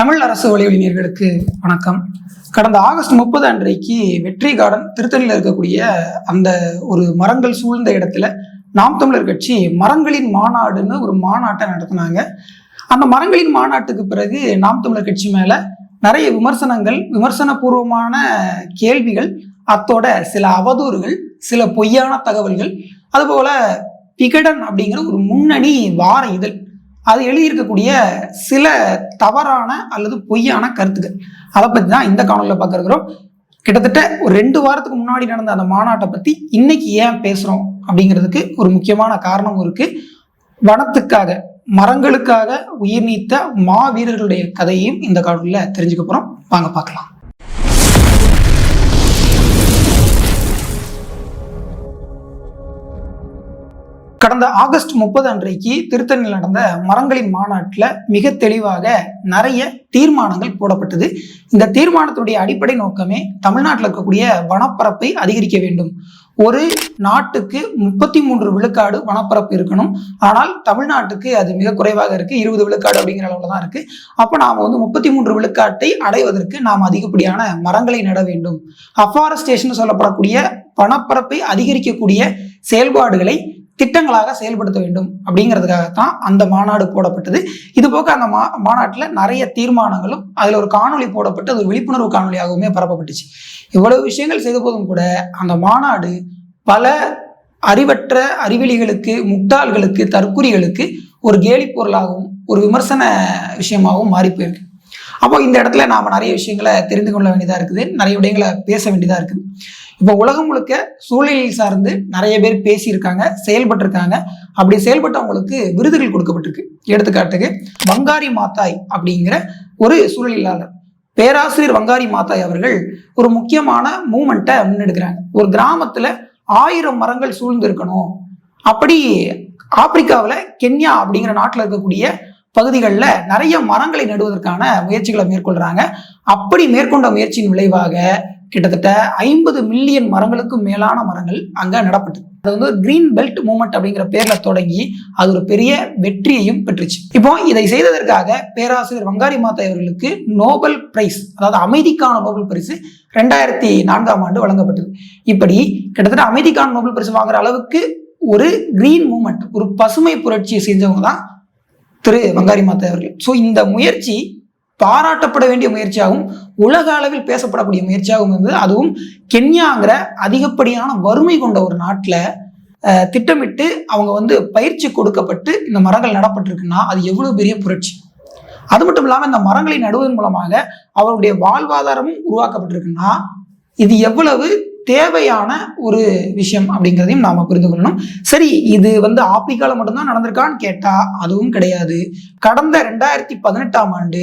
தமிழ் அரசு வலைவழிஞர்களுக்கு வணக்கம். கடந்த ஆகஸ்ட் முப்பது அன்றைக்கு வெற்றி கார்டன் திருத்தணியில் இருக்கக்கூடிய அந்த ஒரு மரங்கள் சூழ்ந்த இடத்துல நாம் தமிழர் கட்சி மரங்களின் மாநாடுன்னு ஒரு மாநாட்டை நடத்தினாங்க. அந்த மரங்களின் மாநாட்டுக்கு பிறகு நாம் தமிழர் கட்சி மேல நிறைய விமர்சனங்கள் விமர்சனபூர்வமான கேள்விகள் அத்தோட சில அவதூறுகள் சில பொய்யான தகவல்கள் அதுபோல விகடன் அப்படிங்கிற ஒரு முன்னணி வார இதழ் அது எழுதியிருக்கக்கூடிய சில தவறான அல்லது பொய்யான கருத்துக்கள். அதை பற்றி தான் இந்த காணொலியில் பார்க்குறோம் கிட்டத்தட்ட ஒரு ரெண்டு வாரத்துக்கு முன்னாடி நடந்த அந்த மாநாட்டை பற்றி இன்னைக்கு ஏன் பேசுகிறோம் அப்படிங்கிறதுக்கு ஒரு முக்கியமான காரணமும் இருக்குது வனத்துக்காக மரங்களுக்காக உயிர் நீத்த மாவீரர்களுடைய கதையையும் இந்த காணொலியில் தெரிஞ்சுக்க போகிறோம் வாங்க பார்க்கலாம். கடந்த ஆகஸ்ட் முப்பது அன்றைக்கு திருத்தணியில் நடந்த மரங்களின் மாநாட்டில் மிக தெளிவாக நிறைய தீர்மானங்கள் போடப்பட்டது. இந்த தீர்மானத்துடைய அடிப்படை நோக்கமே தமிழ்நாட்டில் இருக்கக்கூடிய வனப்பரப்பை அதிகரிக்க வேண்டும். ஒரு நாட்டுக்கு முப்பத்தி மூன்று விழுக்காடு வனப்பரப்பு இருக்கணும். ஆனால் தமிழ்நாட்டுக்கு அது மிக குறைவாக இருக்கு. இருபது விழுக்காடு அப்படிங்கிற அளவில் தான் இருக்கு. அப்போ நாம் வந்து முப்பத்தி மூன்று விழுக்காட்டை அடைவதற்கு நாம் அதிகப்படியான மரங்களை நட வேண்டும். அஃபாரஸ்டேஷன் சொல்லப்படக்கூடிய வனப்பரப்பை அதிகரிக்கக்கூடிய செயல்பாடுகளை திட்டங்களாக செயல்படுத்த வேண்டும் அப்படிங்கிறதுக்காகத்தான் அந்த மாநாடு போடப்பட்டது. இது போக அந்த மா மாநாட்டில் நிறைய தீர்மானங்களும் அதில் ஒரு காணொலி போடப்பட்டு அது ஒரு விழிப்புணர்வு காணொலியாகவுமே பரப்பப்பட்டுச்சு. இவ்வளவு விஷயங்கள் செய்த போதும் கூட அந்த மாநாடு பல அறிவற்ற அறிவிலிகளுக்கு முட்டாள்களுக்கு தற்குறிகளுக்கு ஒரு கேலி பொருளாகவும் ஒரு விமர்சன விஷயமாகவும் மாறி போயிருக்கு. அப்போ இந்த இடத்துல நாம் நிறைய விஷயங்களை தெரிந்து கொள்ள வேண்டியதாக இருக்குது. நிறைய விடயங்களை பேச வேண்டியதாக இருக்குது. இப்போ உலகம் முழுக்க சூழலில் சார்ந்து நிறைய பேர் பேசியிருக்காங்க செயல்பட்டிருக்காங்க. அப்படி செயல்பட்டவங்களுக்கு விருதுகள் கொடுக்கப்பட்டிருக்கு. எடுத்துக்காட்டுக்கு வங்காரி மாத்தாய் அப்படிங்கிற ஒரு சூழலியலாளர். பேராசிரியர் வங்காரி மாத்தாய் அவர்கள் ஒரு முக்கியமான மூமெண்ட்டை முன்னெடுக்கிறாங்க. ஒரு கிராமத்துல ஆயிரம் மரங்கள் சூழ்ந்து இருக்கணும் அப்படி ஆப்பிரிக்காவில் கென்யா அப்படிங்கிற நாட்டில் இருக்கக்கூடிய பகுதிகளில் நிறைய மரங்களை நடுவதற்கான முயற்சிகளை மேற்கொள்றாங்க. அப்படி மேற்கொண்ட முயற்சியின் விளைவாக கிட்டத்தட்ட ஐம்பது மில்லியன் மரங்களுக்கும் மேலான மரங்கள் அங்கே நடப்பட்டது அது வந்து கிரீன் பெல்ட் மூமெண்ட் அப்படிங்கிற பேர்ல தொடங்கி அது ஒரு பெரிய வெற்றியையும் பெற்றுச்சு. இப்போ இதை செய்ததற்காக பேராசிரியர் வங்காரி மாதா அவர்களுக்கு நோபல் பிரைஸ் அதாவது அமைதிக்கான நோபல் பரிசு ரெண்டாயிரத்தி நான்காம் ஆண்டு வழங்கப்பட்டது. இப்படி கிட்டத்தட்ட அமைதிக்கான நோபல் பரிசு வாங்குற அளவுக்கு ஒரு கிரீன் மூமெண்ட் ஒரு பசுமை புரட்சியை செஞ்சவங்க தான் திரு வங்காரி மாத்தா அவர்கள். ஸோ இந்த முயற்சி பாராட்டப்பட வேண்டிய முயற்சியாகவும் உலக அளவில் பேசப்படக்கூடிய முயற்சியாகவும் இருந்தது. அதுவும் கென்யாங்கிற அதிகப்படியான வறுமை கொண்ட ஒரு நாட்டில் திட்டமிட்டு அவங்க வந்து பயிற்சி கொடுக்கப்பட்டு இந்த மரங்கள் நடப்பட்டிருக்குன்னா அது எவ்வளோ பெரிய புரட்சி. அது மட்டும் இல்லாமல் இந்த மரங்களை நடுவதன் மூலமாக அவருடைய வாழ்வாதாரமும் உருவாக்கப்பட்டிருக்குன்னா இது எவ்வளவு தேவையான ஒரு விஷயம் அப்படிங்கிறதையும் நாம புரிந்து கொள்ளணும். சரி இது வந்து ஆப்பிரிக்கால மட்டும்தான் நடந்திருக்கான்னு கேட்டா அதுவும் கிடையாது. கடந்த ரெண்டாயிரத்தி பதினெட்டாம் ஆண்டு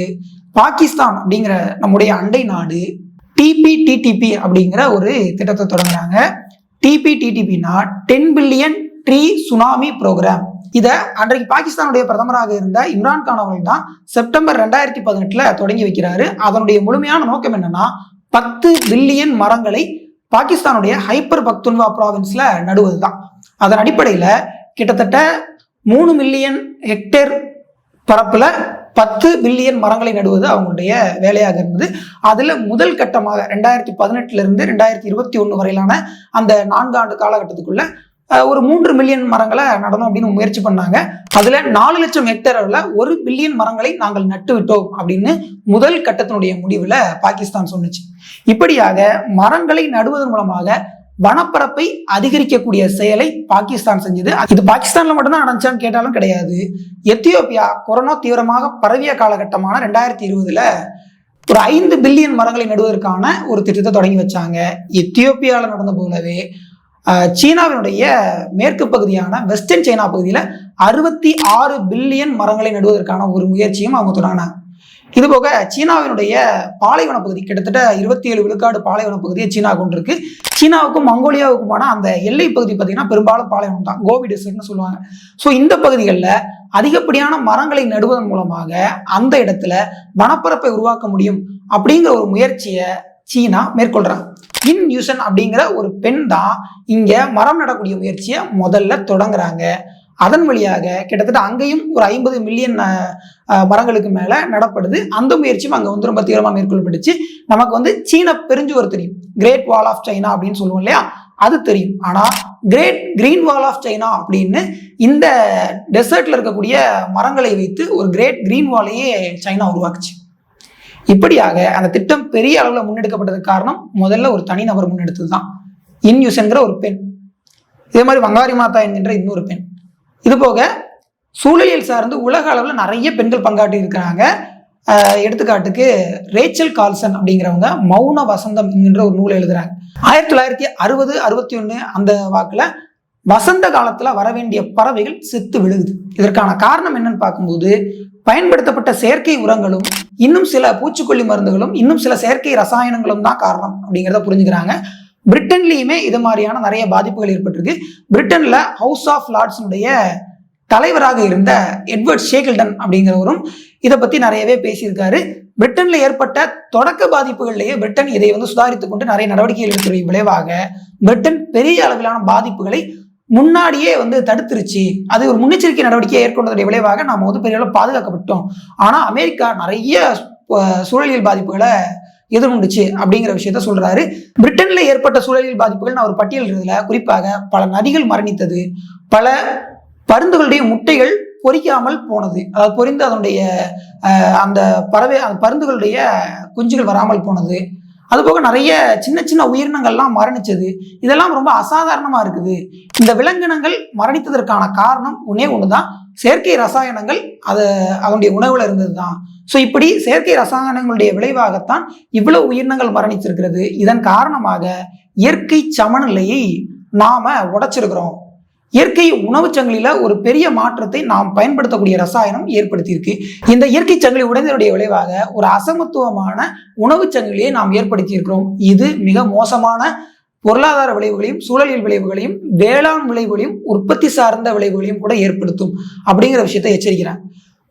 பாகிஸ்தான் அப்படிங்கிற நம்முடைய அண்டை நாடு டிபி டிடிபி அப்படிங்கிற ஒரு திட்டத்தை தொடங்குறாங்க. டிபிடிடிபினா ten billion tree tsunami programme இதை அன்றைக்கு பாகிஸ்தானுடைய பிரதமராக இருந்த இம்ரான் கான் அவர்கள் தான் செப்டம்பர் ரெண்டாயிரத்தி பதினெட்டுல தொடங்கி வைக்கிறாரு. அதனுடைய முழுமையான நோக்கம் என்னன்னா பத்து பில்லியன் மரங்களை பாகிஸ்தானுடைய ஹைப்பர் பக்துன்வா ப்ராவின்ஸ்ல நடுவது தான் அதன் அடிப்படையில் கிட்டத்தட்ட மூணு மில்லியன் ஹெக்டேர் பரப்பில் பத்து பில்லியன் மரங்களை நடுவது அவங்களுடைய வேலையாக இருந்தது. அதில் முதல் கட்டமாக ரெண்டாயிரத்தி பதினெட்டுல இருந்து ரெண்டாயிரத்தி இருபத்தி ஒன்று வரையிலான அந்த நான்காண்டு காலகட்டத்துக்குள்ள ஒரு மூன்று மில்லியன் மரங்களை நடணும் அப்படின்னு முயற்சி பண்ணாங்க. அதுல நாலு லட்சம் ஹெக்டர் அளவில் ஒரு பில்லியன் மரங்களை நாங்கள் நட்டு விட்டோம் அப்படின்னு முதல் கட்டத்தினுடைய முடிவுல பாகிஸ்தான் சொன்னுச்சு. இப்படியாக மரங்களை நடுவதன் மூலமாக வனப்பரப்பை அதிகரிக்கக்கூடிய செயலை பாகிஸ்தான் செஞ்சது. இது பாகிஸ்தான்ல மட்டும்தான் நடந்துச்சான்னு கேட்டாலும் கிடையாது. எத்தியோப்பியா கொரோனா தீவிரமாக பரவிய காலகட்டமான ரெண்டாயிரத்தி இருபதுல ஒரு ஐந்து பில்லியன் மரங்களை நடுவதற்கான ஒரு திட்டத்தை தொடங்கி வச்சாங்க. எத்தியோப்பியாவில் நடந்த போலவே சீனாவினுடைய மேற்கு பகுதியான வெஸ்டர்ன் சைனா பகுதியில் அறுபத்தி ஆறு பில்லியன் மரங்களை நடுவதற்கான ஒரு முயற்சியும் அவங்க தொடங்கினாங்க இது போக சீனாவினுடைய பாலைவன பகுதி கிட்டத்தட்ட இருபத்தி ஏழு விழுக்காடு பாலைவன பகுதியை சீனா கொண்டிருக்கு. சீனாவுக்கும் மங்கோலியாவுக்குமான அந்த எல்லை பகுதி பார்த்தீங்கன்னா பெரும்பாலும் பாலைவனம் தான் கோவி டெசர்ட்னு சொல்லுவாங்க. ஸோ இந்த பகுதிகளில் அதிகப்படியான மரங்களை நடுவதன் மூலமாக அந்த இடத்துல வனப்பரப்பை உருவாக்க முடியும் அப்படிங்கிற ஒரு முயற்சியை சீனா மேற்கொள்கிறாங்க கின் யூசன் அப்படிங்கிற ஒரு பெண் தான் இங்கே மரம் நடக்கூடிய முயற்சியை முதல்ல தொடங்குறாங்க. அதன் வழியாக கிட்டத்தட்ட அங்கேயும் ஒரு ஐம்பது மில்லியன் மரங்களுக்கு மேலே நடப்படுது. அந்த முயற்சியும் அங்கே வந்து ரொம்ப தீவிரமாக மேற்கொள்ளப்பட்டுச்சு. நமக்கு வந்து சீன பெருஞ்சுவர் தெரியும். கிரேட் வால் ஆஃப் சைனா அப்படின்னு சொல்லுவோம் இல்லையா? அது தெரியும். ஆனால் great green wall of China அப்படின்னு இந்த டெசர்ட்ல இருக்கக்கூடிய மரங்களை வைத்து ஒரு கிரேட் கிரீன் வாலையே சைனா உருவாக்குச்சு. இப்படியாக அந்த திட்டம் பெரிய அளவில் முன்னெடுக்கப்பட்டதுக்கு காரணம் முதல்ல ஒரு தனிநபர் முன்னெடுத்தது தான் இன்யூஸ் என்கிற ஒரு பெண். இதே மாதிரி வங்காரி மாதா என்கின்ற இன்னொரு பெண். இது போக சூழலியல் சார்ந்து உலக அளவில் நிறைய பெண்கள் பங்காற்றி இருக்கிறாங்க எடுத்துக்காட்டுக்கு ரேச்சல் கால்சன் அப்படிங்கிறவங்க மௌன வசந்தம் என்கின்ற ஒரு நூலை எழுதுறாங்க. ஆயிரத்தி தொள்ளாயிரத்தி அறுபது அறுபத்தி ஒன்று அந்த வாக்கில் வசந்த காலத்தில் வர வேண்டிய பறவைகள் செத்து விழுகுது. இதற்கான காரணம் என்னன்னு பார்க்கும்போது பயன்படுத்தப்பட்ட செயற்கை உரங்களும் இன்னும் சில பூச்சிக்கொல்லி மருந்துகளும் இன்னும் சில செயற்கை ரசாயனங்களும் தான் காரணம் அப்படிங்கிறத புரிஞ்சுக்கிறாங்க. பிரிட்டன்லேயுமே இது மாதிரியான நிறைய பாதிப்புகள் ஏற்பட்டிருக்கு. பிரிட்டனில் ஹவுஸ் ஆஃப் லார்ட்ஸினுடைய தலைவராக இருந்த எட்வர்ட் ஷேகில்டன் அப்படிங்கிறவரும் இதை பற்றி நிறையவே பேசியிருக்காரு. பிரிட்டனில் ஏற்பட்ட தொடக்க பாதிப்புகள்லேயே பிரிட்டன் இதை வந்து சுதாரித்துக்கொண்டு நிறைய நடவடிக்கைகள் எடுத்துடைய விளைவாக பிரிட்டன் பெரிய அளவிலான பாதிப்புகளை முன்னாடியே வந்து தடுத்துருச்சு. அது ஒரு முன்னெச்சரிக்கை நடவடிக்கையை ஏற்கொண்டதுடைய விளைவாக நாம் வந்து பெரிய அளவு பாதுகாக்கப்பட்டோம். ஆனால் அமெரிக்கா நிறைய சூழலியல் பாதிப்புகளை எதிர்கொண்டுச்சு அப்படிங்கிற விஷயத்த சொல்றாரு. பிரிட்டன்ல ஏற்பட்ட சூழலியல் பாதிப்புகள் நான் ஒரு பட்டியலிடுறதுல குறிப்பாக பல நதிகள் மரணித்தது பல பருந்துகளுடைய முட்டைகள் பொரிக்காமல் போனது அதாவது பொரிந்து அதனுடைய அந்த பறவை அந்த பருந்துகளுடைய குஞ்சுகள் வராமல் போனது அதுபோக நிறைய சின்ன சின்ன உயிரினங்கள்லாம் மரணிச்சது. இதெல்லாம் ரொம்ப அசாதாரணமாக இருக்குது. இந்த விலங்கினங்கள் மரணித்ததற்கான காரணம் ஒன்னே தான் செயற்கை ரசாயனங்கள் அது அதனுடைய உணவில் இருந்தது தான் ஸோ இப்படி செயற்கை ரசாயனங்களுடைய விளைவாகத்தான் இவ்வளவு உயிரினங்கள் மரணிச்சிருக்கிறது இதன் காரணமாக இயற்கை சமநிலையை நாம உடைச்சிருக்கிறோம். இயற்கை உணவுச் சங்கிலியில் ஒரு பெரிய மாற்றத்தை நாம் பயன்படுத்தக்கூடிய ரசாயனம் ஏற்படுத்தியிருக்கு. இந்த இயற்கை சங்கிலி உடைந்ததுடைய விளைவாக ஒரு அசமத்துவமான உணவுச் சங்கிலியை நாம் ஏற்படுத்தியிருக்கிறோம். இது மிக மோசமான பொருளாதார விளைவுகளையும் சூழலியல் விளைவுகளையும் வேளாண் விளைவுகளையும் உற்பத்தி சார்ந்த விளைவுகளையும் கூட ஏற்படுத்தும் அப்படிங்கிற விஷயத்தை எச்சரிக்கிறேன்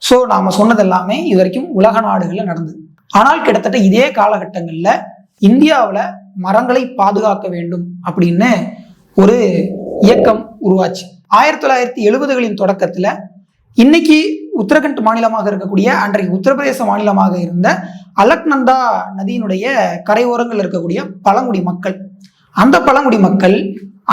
ஸோ நாம சொன்னது எல்லாமே இது வரைக்கும் உலக நாடுகளில் நடந்தது. ஆனால் கிட்டத்தட்ட இதே காலகட்டங்களில் இந்தியாவில் மரங்களை பாதுகாக்க வேண்டும் அப்படின்னு ஒரு இயக்கம் உருவாச்சு. ஆயிரத்தி தொள்ளாயிரத்தி எழுபதுகளின் தொடக்கத்தில் இன்னைக்கு உத்தரகண்ட் மாநிலமாக இருக்கக்கூடிய அன்றைக்கு உத்தரப்பிரதேச மாநிலமாக இருந்த அலக்நந்தா நதியினுடைய கரையோரங்கள் இருக்கக்கூடிய பழங்குடி மக்கள். அந்த பழங்குடி மக்கள்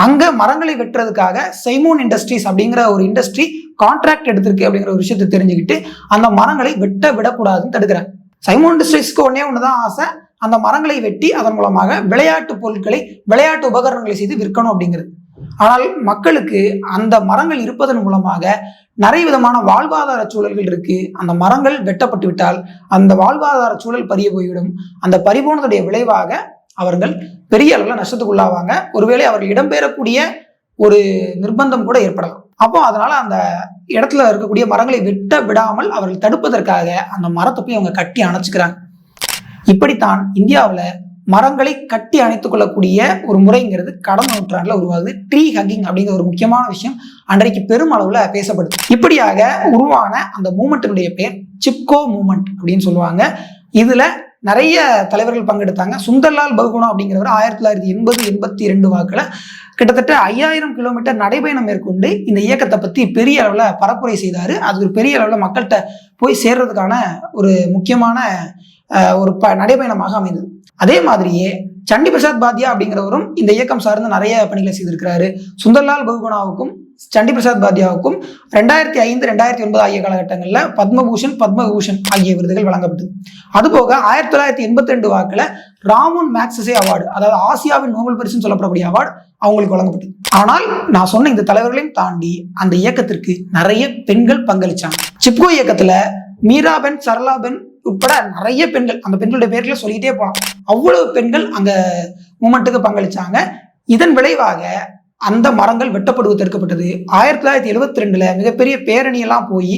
அங்க மரங்களை வெட்டுறதுக்காக சைமோன் இண்டஸ்ட்ரீஸ் அப்படிங்கிற ஒரு இண்டஸ்ட்ரி கான்ட்ராக்ட் எடுத்திருக்கு அப்படிங்கிற ஒரு விஷயத்தை தெரிஞ்சுக்கிட்டு அந்த மரங்களை வெட்ட விடக்கூடாதுன்னு தடுக்கிறாங்க. சைமோன் இண்டஸ்ட்ரீஸ்க்கு ஒன்னே ஒண்ணுதான் ஆசை. அந்த மரங்களை வெட்டி அதன் மூலமாக விளையாட்டு பொருட்களை விளையாட்டு உபகரணங்களை செய்து விற்கணும் அப்படிங்கிறது. ஆனால் மக்களுக்கு அந்த மரங்கள் இருப்பதன் மூலமாக நிறைய விதமான வாழ்வாதார சூழல்கள் இருக்கு. அந்த மரங்கள் வெட்டப்பட்டு விட்டால் அந்த வாழ்வாதார சூழல் பறிய போய்விடும். அந்த பறிபோனதுடைய விளைவாக அவர்கள் பெரிய அளவில் நஷ்டத்துக்குள்ளாவாங்க. ஒருவேளை அவர்கள் இடம்பெறக்கூடிய ஒரு நிர்பந்தம் கூட ஏற்படலாம். அப்போ அதனால அந்த இடத்துல இருக்கக்கூடிய மரங்களை வெட்ட விடாமல் அவர்கள் தடுப்பதற்காக அந்த மரத்தை போய் அவங்க கட்டி அணைச்சிக்கிறாங்க. இப்படித்தான் இந்தியாவில் மரங்களை கட்டி அணைத்துக் கொள்ளக்கூடிய ஒரு முறைங்கிறது கடந்த நூற்றாண்டுல உருவாகுது. ட்ரீ ஹக்கிங் அப்படிங்கிற ஒரு முக்கியமான விஷயம் அன்றைக்கு பெரும் அளவில் பேசப்படுது. இப்படியாக உருவான அந்த மூமெண்ட்டினுடைய பேர் சிப்கோ மூமெண்ட் அப்படின்னு சொல்லுவாங்க. இதுல நிறைய தலைவர்கள் பங்கெடுத்தாங்க. சுந்தர்லால் பகுகுணா அப்படிங்கிறவர் ஆயிரத்தி தொள்ளாயிரத்தி எண்பது எண்பத்தி ரெண்டு வாக்குல கிட்டத்தட்ட ஐயாயிரம் கிலோமீட்டர் நடைபயணம் மேற்கொண்டு இந்த இயக்கத்தை பத்தி பெரிய அளவுல பரப்புரை செய்தாரு. அது ஒரு பெரிய அளவுல மக்கள்கிட்ட போய் சேர்றதுக்கான ஒரு முக்கியமான ஒரு ப நடைபயணமாக அமைந்தது. அதே மாதிரியே சண்டி பிரசாத் பாத்யா அப்படிங்கிறவரும் இந்த இயக்கம் சார்ந்து நிறைய பணிகளை செய்திருக்கிறாரு. சுந்தர்லால் பகுகுணாவுக்கும் சண்டி பிரசாத் பாத்தியாவுக்கும் ரெண்டாயிரத்தி ஐந்து ரெண்டாயிரத்தி ஒன்பது ஆகிய காலகட்டங்களில் பத்மபூஷன் பத்மபூஷன் ஆகிய விருதுகள் வழங்கப்பட்டது. அதுபோக ஆயிரத்தி தொள்ளாயிரத்தி எண்பத்தி ரெண்டு வாக்கில் ராமன் மேக்ஸஸே அவார்டு அதாவது ஆசியாவின் நோபல் பரிசுன்னு சொல்லப்படக்கூடிய அவார்டு அவங்களுக்கு வழங்கப்பட்டது. ஆனால் நான் சொன்ன இந்த தலைவர்களையும் தாண்டி அந்த இயக்கத்திற்கு நிறைய பெண்கள் பங்களிச்சாங்க. சிப்கோ இயக்கத்துல மீராபென் சரளாபென் உட்பட நிறைய பெண்கள் அந்த பெண்களுடைய பேர்ல சொல்லிக்கிட்டே போகலாம் அவ்வளவு பெண்கள் அங்க மூமெண்ட்டுக்கு பங்களிச்சாங்க. இதன் விளைவாக அந்த மரங்கள் வெட்டப்படுவது தடுக்கப்பட்டது. ஆயிரத்தி தொள்ளாயிரத்தி எழுபத்தி ரெண்டுல மிகப்பெரிய பேரணியெல்லாம் போய்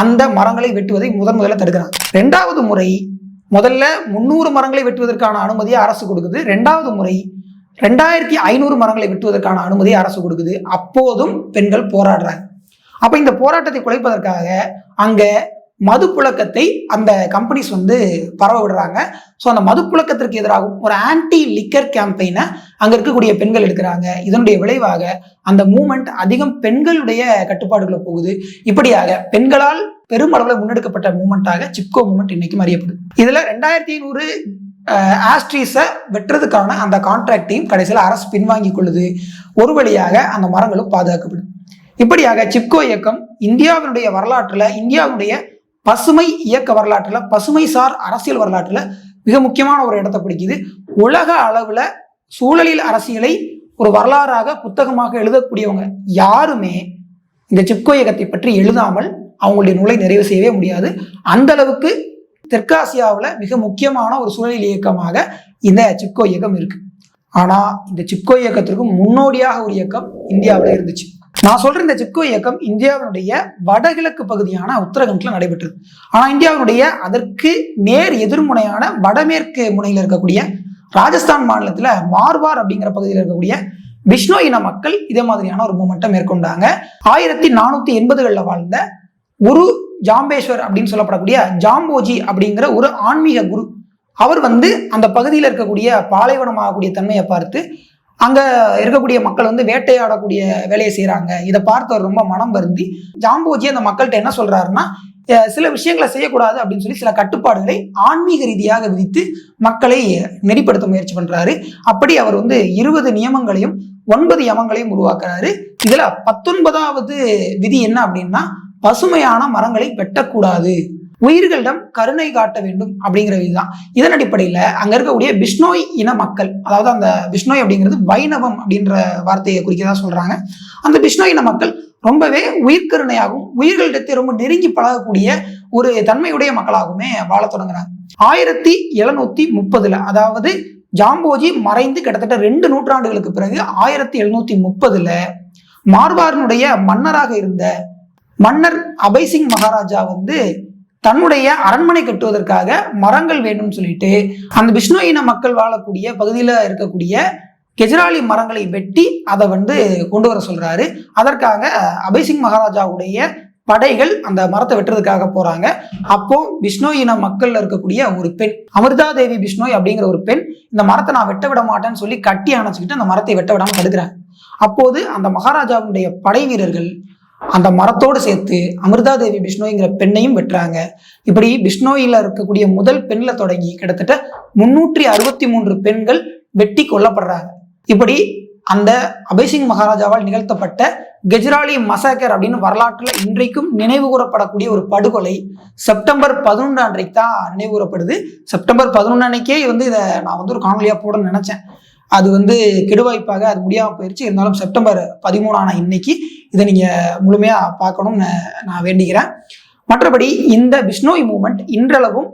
அந்த மரங்களை வெட்டுவதை முதன் முதல்ல தடுக்கிறாங்க. ரெண்டாவது முறை முதல்ல முந்நூறு மரங்களை வெட்டுவதற்கான அனுமதியை அரசு கொடுக்குது. ரெண்டாவது முறை ரெண்டாயிரத்தி ஐநூறு மரங்களை வெட்டுவதற்கான அனுமதியை அரசு கொடுக்குது. அப்போதும் பெண்கள் போராடுறாங்க. அப்ப இந்த போராட்டத்தை குலைப்பதற்காக அங்க மது புழக்கத்தை அந்த கம்பெனிஸ் வந்து பரவ விடுறாங்க ஸோ அந்த மது புழக்கத்திற்கு எதிராகவும் ஒரு ஆன்டி லிக்கர் கேம்பெயினை அங்கே இருக்கக்கூடிய பெண்கள் எடுக்கிறாங்க. இதனுடைய விளைவாக அந்த மூமெண்ட் அதிகம் பெண்களுடைய கட்டுப்பாடுகளை போகுது. இப்படியாக பெண்களால் பெருமளவில் முன்னெடுக்கப்பட்ட மூமெண்ட்டாக சிப்கோ மூமெண்ட் இன்னைக்கு அறியப்படுது. இதில் ரெண்டாயிரத்தி ஐநூறு ஆஸ்ட்ரீஸை வெட்டுறதுக்கான அந்த கான்ட்ராக்டையும் கடைசியில் அரசு பின்வாங்கி கொள்ளுது. ஒரு வழியாக அந்த மரங்களும் பாதுகாக்கப்படும் இப்படியாக சிப்கோ இயக்கம் இந்தியாவினுடைய வரலாற்றில் இந்தியாவினுடைய பசுமை இயக்க வரலாற்றில் பசுமை சார் அரசியல் வரலாற்றில் மிக முக்கியமான ஒரு இடத்தை பிடிக்குது. உலக அளவில் சூழலில் அரசியலை ஒரு வரலாறாக புத்தகமாக எழுதக்கூடியவங்க யாருமே இந்த சிப்கோ இயக்கத்தை பற்றி எழுதாமல் அவங்களுடைய நூலை நிறைவு செய்யவே முடியாது. அந்த அளவுக்கு தெற்காசியாவில் மிக முக்கியமான ஒரு சூழலில் இயக்கமாக இந்த சிப்கோ இயக்கம் இருக்கு. ஆனால் இந்த சிப்கோ இயக்கத்திற்கும் முன்னோடியாக ஒரு இயக்கம் இந்தியாவில் இருந்துச்சு. நான் சொல்ற இந்த சிப்கோ இயக்கம் இந்தியாவினுடைய வடகிழக்கு பகுதியான உத்தரகண்ட்ல நடைபெற்றது. ஆனா இந்தியாவினுடைய அதற்கு நேர் எதிர்முனையான வடமேற்கு முனையில் இருக்கக்கூடிய ராஜஸ்தான் மாநிலத்துல மார்வார் அப்படிங்கிற பகுதியில் இருக்கக்கூடிய விஷ்ணு இன மக்கள் இதே மாதிரியான ஒரு மூமெண்ட்டை மேற்கொண்டாங்க. ஆயிரத்தி நானூத்தி எண்பதுகளில் வாழ்ந்த குரு ஜாம்பேஸ்வர் அப்படின்னு சொல்லப்படக்கூடிய ஜாம்போஜி அப்படிங்கிற ஒரு ஆன்மீக குரு. அவர் வந்து அந்த பகுதியில் இருக்கக்கூடிய பாலைவனமாகக்கூடிய தன்மையை பார்த்து அங்க இருக்கக்கூடிய மக்கள் வந்து வேட்டையாடக்கூடிய வேலையை செய்கிறாங்க இதை பார்த்தவர் ரொம்ப மனம் வருந்தி ஜாம்போஜி அந்த மக்கள்கிட்ட என்ன சொல்றாருன்னா சில விஷயங்களை செய்யக்கூடாது அப்படின்னு சொல்லி சில கட்டுப்பாடுகளை ஆன்மீக ரீதியாக விதித்து மக்களை நெறிப்படுத்த முயற்சி பண்றாரு. அப்படி அவர் வந்து இருபது நியமங்களையும் ஒன்பது யமங்களையும் உருவாக்குறாரு. இதுல பத்தொன்பதாவது விதி என்ன அப்படின்னா பசுமையான மரங்களை வெட்டக்கூடாது. உயிர்களிடம் கருணை காட்ட வேண்டும் அப்படிங்கிற தான் இதன் அடிப்படையில் அங்க இருக்கக்கூடிய பிஷ்ணோய் இன மக்கள் அதாவது அந்த பிஷ்ணோய் அப்படிங்கிறது வைணவம் அப்படின்ற வார்த்தையை குறிக்கதா சொல்றாங்க. அந்த பிஷ்ணோய் இன மக்கள் ரொம்பவே உயிர்கருணையாகவும் உயிர்களிடத்தை ரொம்ப நெருங்கி பழகக்கூடிய ஒரு தன்மையுடைய மக்களாகவுமே வாழ தொடங்குறாங்க. ஆயிரத்தி எழுநூத்தி முப்பதுல அதாவது ஜாம்போஜி மறைந்து கிட்டத்தட்ட ரெண்டு நூற்றாண்டுகளுக்கு பிறகு ஆயிரத்தி எழுநூத்தி முப்பதுல மார்வாரினுடைய மன்னராக இருந்த மன்னர் அபய்சிங் மகாராஜா வந்து தன்னுடைய அரண்மனை கட்டுவதற்காக மரங்கள் வேணும்னு சொல்லிட்டு அந்த விஷ்ணு இன மக்கள் வாழக்கூடிய பகுதியில் இருக்கக்கூடிய கெஜ்ராலி மரங்களை வெட்டி அதை வந்து கொண்டு வர சொல்றாரு. அதற்காக அபய்சிங் மகாராஜாவுடைய படைகள் அந்த மரத்தை வெட்டுறதுக்காக போறாங்க. அப்போ விஷ்ணு இன மக்கள்ல இருக்கக்கூடிய ஒரு பெண் அமிர்தா தேவி பிஷ்ணோய் அப்படிங்கிற ஒரு பெண் இந்த மரத்தை நான் வெட்ட விட மாட்டேன்னு சொல்லி கட்டி அணைச்சிக்கிட்டு அந்த மரத்தை வெட்ட விடாம தடுக்கிறாங்க அப்போது அந்த மகாராஜாவுடைய படை வீரர்கள் அந்த மரத்தோடு சேர்த்து அமிர்தா தேவி பிஷ்ணோய்ங்கிற பெண்ணையும் வெட்டுறாங்க. இப்படி பிஷ்ணோயில இருக்கக்கூடிய முதல் பெண்ணில் தொடங்கி கிட்டத்தட்ட முன்னூற்றி அறுபத்தி மூன்று பெண்கள் வெட்டி கொல்லப்படுறாங்க. இப்படி அந்த அபய்சிங் மகாராஜாவால் நிகழ்த்தப்பட்ட கெஜ்ராலி மசாக்கர் அப்படின்னு வரலாற்றில் இன்றைக்கும் நினைவு கூறப்படக்கூடிய ஒரு படுகொலை செப்டம்பர் பதினொன்று அன்றைக்கு தான் நினைவு கூறப்படுது. செப்டம்பர் பதினொன்று அன்னைக்கே வந்து இதை நான் வந்து ஒரு காணொலியாக போடணும்னு நினச்சேன். அது வந்து கெடுவாய்ப்பாக அது முடியாமல் போயிடுச்சு இருந்தாலும் செப்டம்பர் பதிமூணான இன்னைக்கு இதை நீங்கள் முழுமையாக பார்க்கணும்னு நான் வேண்டிக்கிறேன். மற்றபடி இந்த பிஷ்ணோய் மூமெண்ட் இன்றளவும்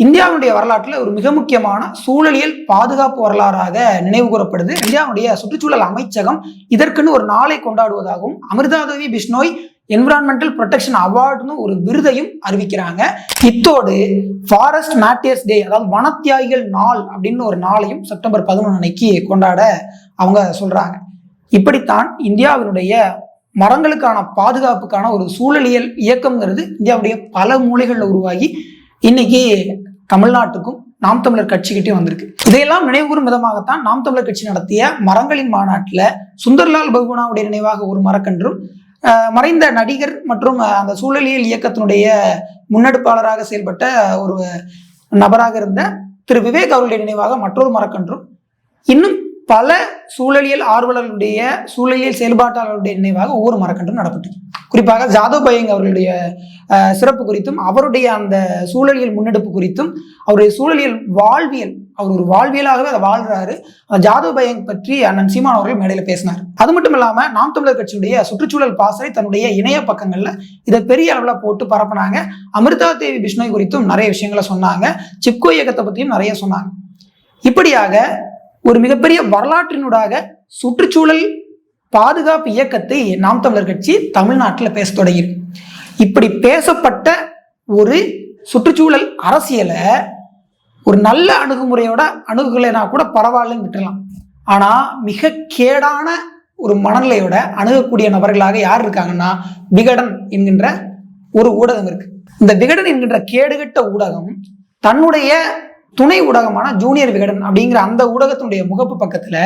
இந்தியாவுடைய வரலாற்றில் ஒரு மிக முக்கியமான சூழலியல் பாதுகாப்பு வரலாறாக நினைவு கூறப்படுது. இந்தியாவுடைய சுற்றுச்சூழல் அமைச்சகம் இதற்குன்னு ஒரு நாளை கொண்டாடுவதாகவும் அமிர்தாதேவி பிஷ்ணோய் என்விரான்மெண்டல் ப்ரொடெக்ஷன் அவார்டுன்னு ஒரு விருதையும் அறிவிக்கிறாங்க. இத்தோடு ஃபாரஸ்ட் மேட்டியர்ஸ் டே அதாவது வனத்தியாகிகள் நாள் அப்படின்னு ஒரு நாளையும் செப்டம்பர் பதினொன்று அன்னைக்கு கொண்டாட அவங்க சொல்கிறாங்க இப்படித்தான் இந்தியாவினுடைய மரங்களுக்கான பாதுகாப்புக்கான ஒரு சூழலியல் இயக்கம்ங்கிறது இந்தியாவுடைய பல மூலைகளில் உருவாகி இன்னைக்கு தமிழ்நாட்டுக்கும் நாம் தமிழர் கட்சிக்கிட்டே வந்திருக்கு. இதையெல்லாம் நினைவுகூறும் விதமாகத்தான் நாம் தமிழர் கட்சி நடத்திய மரங்களின் மாநாட்டில் சுந்தர்லால் பகுகுணாவுடைய நினைவாக ஒரு மரக்கன்றும் மறைந்த நடிகர் மற்றும் அந்த சூழலியல் இயக்கத்தினுடைய முன்னெடுப்பாளராக செயல்பட்ட ஒரு நபராக இருந்த திரு விவேக் அவருடைய நினைவாக மற்றொரு மரக்கன்றும் இன்னும் பல சூழலியல் ஆர்வலர்களுடைய சூழலியல் செயல்பாட்டாளர்களுடைய நினைவாக ஒவ்வொரு மரக்கன்றும் நடப்பட்டது குறிப்பாக ஜாதவ் பயங் அவர்களுடைய சிறப்பு குறித்தும் அவருடைய அந்த சூழலியல் முன்னெடுப்பு குறித்தும் அவருடைய சூழலியல் வாழ்வியல் அவர் ஒரு வாழ்வியலாகவே அதை வாழ்றாரு. ஜாதவ் பயங் பற்றி அண்ணன் சீமான் அவர்கள் மேடையில் பேசினார். அது மட்டும் இல்லாம நாம் தமிழர் கட்சியுடைய சுற்றுச்சூழல் பாசறை தன்னுடைய இணைய பக்கங்கள்ல இதை பெரிய அளவுல போட்டு பரப்புனாங்க. அமிர்தா தேவி பிஷ்ணோய் குறித்தும் நிறைய விஷயங்களை சொன்னாங்க. சிப்கோ இயக்கத்தை பத்தியும் நிறைய சொன்னாங்க. இப்படியாக ஒரு மிகப்பெரிய வரலாற்றினூடாக சுற்றுச்சூழல் பாதுகாப்பு இயக்கத்தை நாம் தமிழர் கட்சி தமிழ்நாட்டில் பேச தொடங்கி இப்படி பேசப்பட்ட ஒரு சுற்றுச்சூழல் அரசியலை ஒரு நல்ல அணுகுமுறையோட அணுகுகளைனா கூட பரவாயில்லன்னு விட்டுடலாம் ஆனால் மிக கேடான ஒரு மனநிலையோட அணுகக்கூடிய நபர்களாக யார் இருக்காங்கன்னா விகடன் என்கின்ற ஒரு ஊடகம் இருக்கு. இந்த விகடன் என்கின்ற கேடுகட்ட ஊடகம் தன்னுடைய துணை ஊடகமான ஜூனியர் விகடன் அப்படிங்கிற அந்த ஊடகத்தினுடைய முகப்பு பக்கத்துல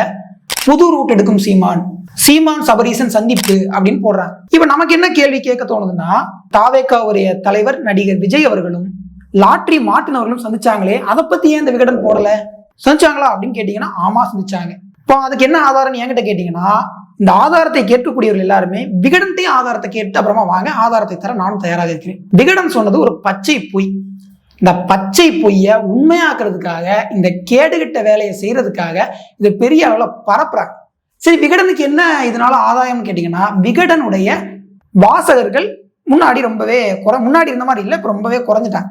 புது ரூட் எடுக்கும் சீமான் சீமான் சபரீசன் சந்திப்பு அப்படின்னு போடுறாங்க. இப்ப நமக்கு என்ன கேள்வி கேட்க தோணுதுன்னா தாவேக்காவுடைய தலைவர் நடிகர் விஜய் அவர்களும் லாட்ரி மாட்டினவர்களும் சந்திச்சாங்களே அதை பத்தி ஏன் இந்த விகடன் போடல? சந்திச்சாங்களா அப்படின்னு கேட்டீங்கன்னா ஆமா சந்திச்சாங்க. இப்போ அதுக்கு என்ன ஆதாரம் என்கிட்ட கேட்டீங்கன்னா இந்த ஆதாரத்தை கேட்கக்கூடியவர்கள் எல்லாருமே விகடன்ட்டையும் ஆதாரத்தை கேட்டு அப்புறமா வாங்க ஆதாரத்தை தர நானும் தயாராக இருக்கிறேன். விகடன் சொன்னது ஒரு பச்சை பொய். இந்த பச்சை பொய்யை உண்மையாக்குறதுக்காக இந்த கேடுகிட்ட வேலையை செய்யறதுக்காக இது பெரிய அளவில் பரப்புறாங்க. சரி விகடனுக்கு என்ன இதனால ஆதாயம்னு கேட்டிங்கன்னா விகடனுடைய வாசகர்கள் முன்னாடி ரொம்பவே குறை முன்னாடி இருந்த மாதிரி இல்லை இப்போ ரொம்பவே குறைஞ்சிட்டாங்க.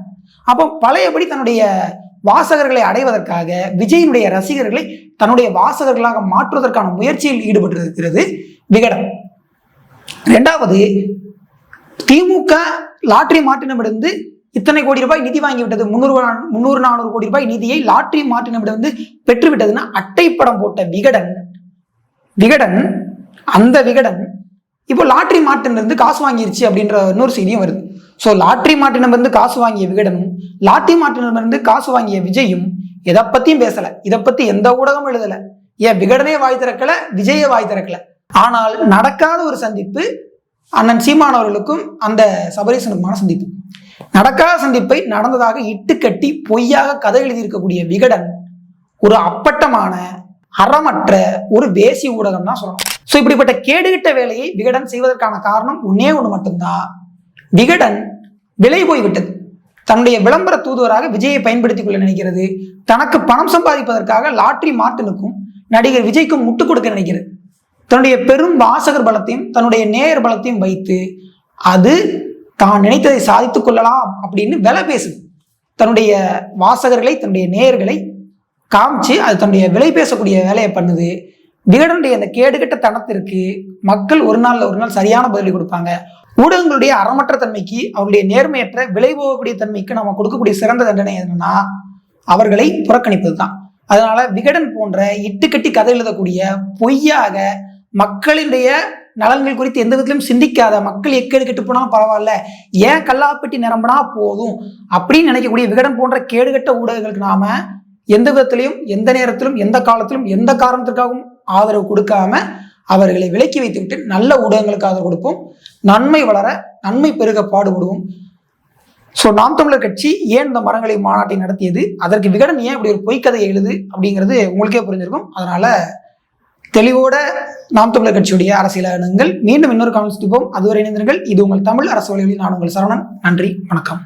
அப்போ பழையபடி தன்னுடைய வாசகர்களை அடைவதற்காக விஜயினுடைய ரசிகர்களை தன்னுடைய வாசகர்களாக மாற்றுவதற்கான முயற்சியில் ஈடுபட்டிருக்கிறது விகடன். ரெண்டாவது திமுக லாட்ரி மாற்றினமிடந்து இத்தனை கோடி ரூபாய் நிதி வாங்கிவிட்டது. முன்னூறு முந்நூறு முந்நூறு நானூறு கோடி ரூபாய் நிதியை லாட்ரி மாற்றினமிடந்து பெற்றுவிட்டதுன்னா அட்டைப்படம் போட்ட விகடன் விகடன் அந்த விகடன் இப்போ லாட்ரி மாட்டினிருந்து காசு வாங்கிருச்சு அப்படின்ற இன்னொரு செய்தியும் வருது. ஸோ லாட்ரி மாட்டினமிருந்து காசு வாங்கிய விகடனும் லாட்ரி மாட்டினமிருந்து காசு வாங்கிய விஜயும் எதை பத்தியும் பேசல. இதை பத்தி எந்த ஊடகமும் எழுதல. ஏன் விகடனே வாய் திறக்கல விஜயே வாய் திறக்கல. ஆனால் நடக்காத ஒரு சந்திப்பு அண்ணன் சீமான் அவர்களுக்கும் அந்த சபரீசனுக்குமான சந்திப்பு. நடக்காத சந்திப்பை நடந்ததாக இட்டுக்கட்டி பொய்யாக கதை எழுதியிருக்கக்கூடிய விகடன் ஒரு அப்பட்டமான அறமற்ற ஒரு வேசி ஊடகம் தான் சொல்லணும். ஸோ இப்படிப்பட்ட கேடுகிட்ட வேலையை விகடன் செய்வதற்கான காரணம் ஒன்னே ஒன்று மட்டும்தான் விகடன் விலை போய்விட்டது தன்னுடைய விளம்பர தூதுவராக விஜயை பயன்படுத்திக் கொள்ள நினைக்கிறது. தனக்கு பணம் சம்பாதிப்பதற்காக லாட்ரி மார்ட்டினுக்கும் நடிகர் விஜய்க்கும் முட்டுக் கொடுக்க நினைக்கிறது. தன்னுடைய பெரும் வாசகர் பலத்தையும் தன்னுடைய நேயர் பலத்தையும் வைத்து அது தான் நினைத்ததை சாதித்துக் கொள்ளலாம் அப்படின்னு விலை பேசுது. தன்னுடைய வாசகர்களை தன்னுடைய நேயர்களை காமிச்சு அது தன்னுடைய விலை பேசக்கூடிய வேலையை பண்ணுது. விகடனுடைய அந்த கேடுகட்ட தனத்திற்கு மக்கள் ஒரு நாள்ல ஒரு நாள் சரியான பதிலடி கொடுப்பாங்க. ஊடகங்களுடைய அறமற்ற தன்மைக்கு அவருடைய நேர்மையற்ற விலை போகக்கூடிய தன்மைக்கு நம்ம கொடுக்கக்கூடிய சிறந்த தண்டனை என்னன்னா அவர்களை புறக்கணிப்பது தான் அதனால விகடன் போன்ற இட்டுக்கட்டி கதை எழுதக்கூடிய பொய்யாக மக்களுடைய நலன்கள் குறித்து எந்த விதத்திலும் சிந்திக்காத மக்கள் எக்கேடு கெட்டு போனாலும் பரவாயில்ல ஏன் கல்லாப்பெட்டி நிரம்பினா போதும் அப்படின்னு நினைக்கக்கூடிய விகடன் போன்ற கேடுகட்ட ஊடகங்களுக்கு நாம எந்த விதத்திலையும் எந்த நேரத்திலும் எந்த காலத்திலும் எந்த காரணத்திற்காகவும் ஆதரவு கொடுக்காம அவர்களை விலக்கி வைத்துவிட்டு நல்ல ஊடகங்களுக்கு ஆதரவு கொடுப்போம். நன்மை வளர நன்மை பெருக பாடுபடுவோம். ஸோ நாம் தமிழர் கட்சி ஏன் இந்த மரங்களை மாநாட்டை நடத்தியது? அதற்கு விகடன் ஏன் இப்படி ஒரு பொய்க்கதை எழுது? அப்படிங்கிறது உங்களுக்கே புரிஞ்சிருக்கும். அதனால தெளிவோட நாம் தமிழர் கட்சியுடைய அரசியல் அணுங்கள் மீண்டும் இன்னொரு காலம் சுத்திப்போம் அதுவரை இணைந்தீர்கள் இது உங்கள் தமிழ் அரசு வழியில் நான் உங்கள் சரவணன். நன்றி. வணக்கம்.